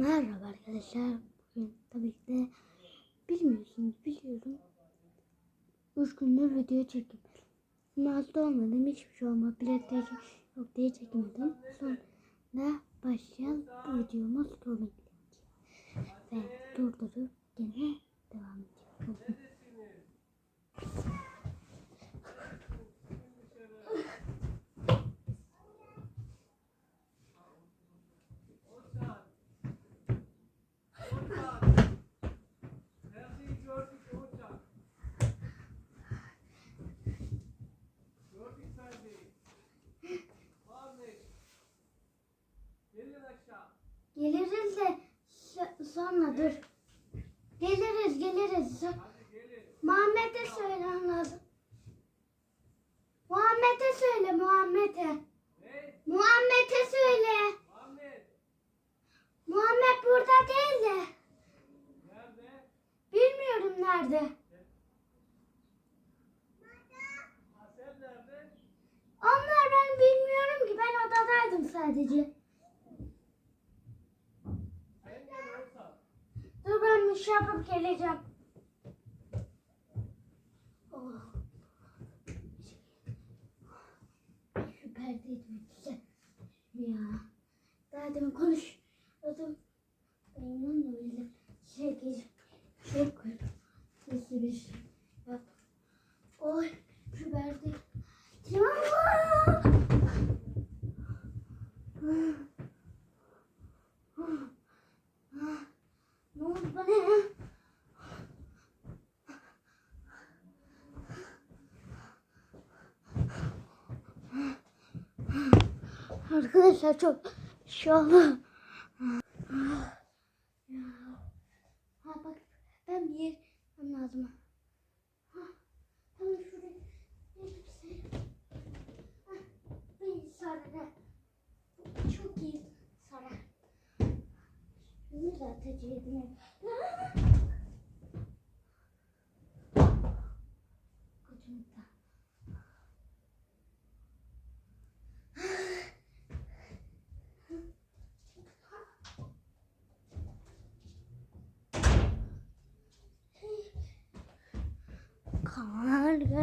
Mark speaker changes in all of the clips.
Speaker 1: Merhaba arkadaşlar. Bugün tabii ki de bilmiyorsunuz biliyorum. Üç gündür video çekmedim. Şimdi hasta olmadım. Hiçbir şey olmadı. Bilet yok diye çekmedim. Sonra başlayan videomuz komik. Ve durdurup gene devam edeceğim. Geliriz de so- sonra dur. Geliriz geliriz. Muhammed'e söylen lazım. Muhammed'e söyle Muhammed'e. Muhammed'e söyle. Muhammed burada değil de. Bilmiyorum nerede. Onlar ben bilmiyorum ki ben odadaydım sadece. Ben bir şey yapıp geleceğim. Oh. Ya. Daha demin konuş. Adam. Ben onunla öyle şey. Şey koy. Sesli bir şey. Yap. Oy. Şu perdeyi. Tamam. Ne oldu bana ya? Arkadaşlar çok şey oldu. Ya. Ha bak ben bir yer lazım. Ha, tamam şuraya. Ha, beni sarı. Çok iyi sarı. Bunu da tercih edeyim. Kucumda. Kar gönlümü Ah. Şu ya ya dur. Ay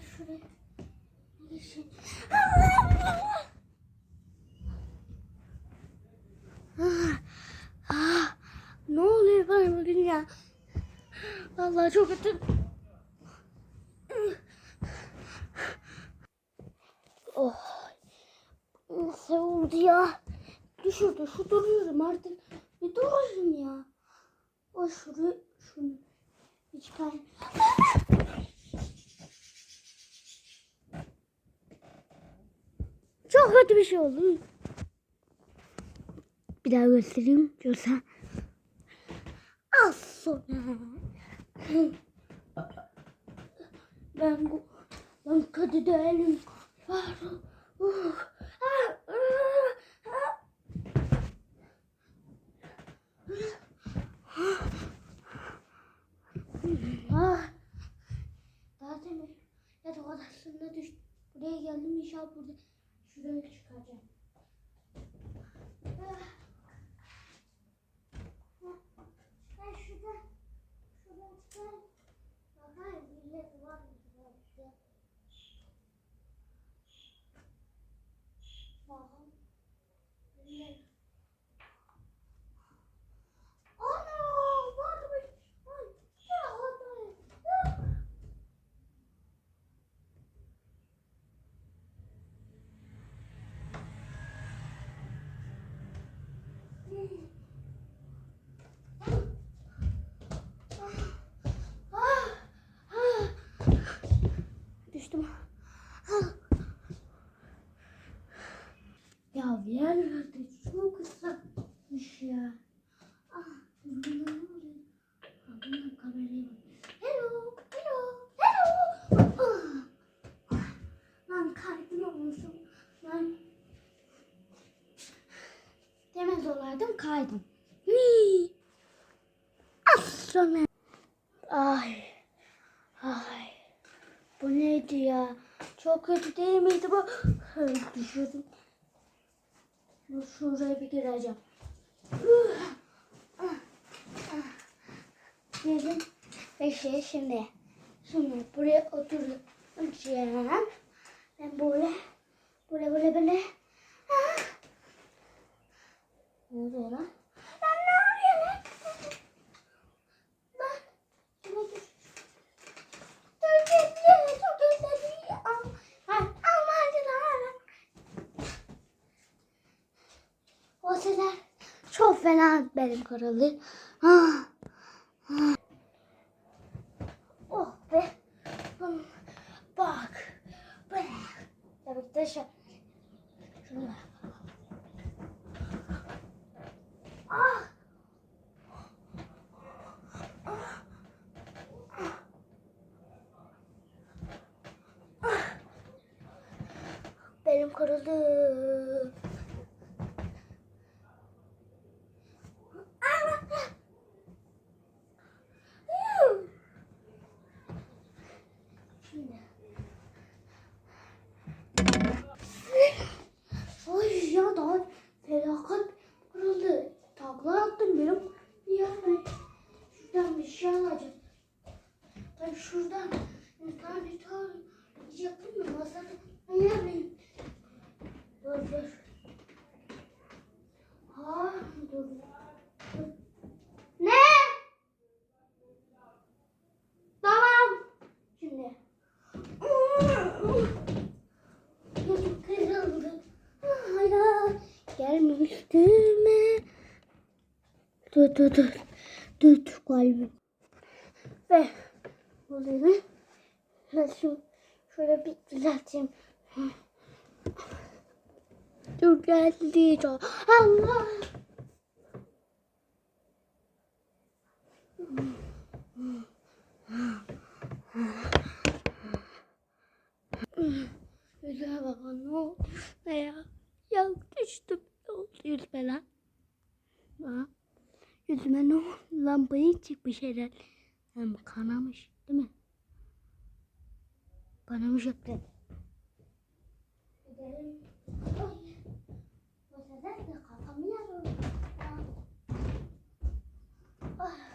Speaker 1: şuraya. Geçin. Ah, ah, ne oluyor bana bugün ya? Vallahi çok kötü. Oh. Oldu ya? Düşürdü. Şu duruyorum artık. Bir durursun ya. O şuraya şunu. Bir çıkar. Çok kötü bir şey oldu. Bir daha göstereyim. Görsen. Az sonra. Ben bu ben kötü değilim. Var. Uh. Ah, ah, ah. Ah. Daha demin yatak odasında düştüm. Buraya geldim inşallah burada. Şuraya çıkacağım. Ah. Ben şurada. Şuradan çıkayım. Bakayım millet var mı? burada? Bakın. Millet. Ana varmış. Ay, ya oradayım. Ah. Düştüm. Ya yerlerde çok ıslakmış ya. Ah, bunlar ne oluyor? Ah, bunlar kameraya bak. Hello, hello, hello. Ah, Lan kalbim olmuşum. Lan demez olaydım kaydım. Hii. Sonra. Ay. Ay. Bu neydi ya? Çok kötü değil miydi bu? Ay, Düşürdüm. Dur şuraya bir gireceğim. Girdim. Ve şey şimdi. Şimdi buraya oturacağım. Ben böyle. Böyle böyle böyle. Ah ne oluyor lan? Lan. Şuna dur. Dur dur dur. Çok özledim. Al. Al. Al hadi lan. O sefer çok fena benim karalı. Ah. Ah. Oh be. Bak. Be. Tabii de şu. Şunu ver. Ah. Benim kırıldı. Şimdi. Ay ya daha felaket kırıldı. Takla attım benim. Yani şuradan bir şey alacağım. Tane bir tane ne yapayım? Ne? Tamam. Şimdi. Gözüm kırıldı. Dur dur dur. Dur dur kalbim. Ve burayı ben şu şöyle bir düzelteyim. Dur geldi. Allah. Yüzüme bakın ne oldu? Ya? Ya düştüm. Ne oldu yüzüme lan? Ha? Yüzüme ne oldu? Lambayı çıkmış herhalde. Hem kanamış değil mi? Kanamış yaptı. Gidelim. Ay.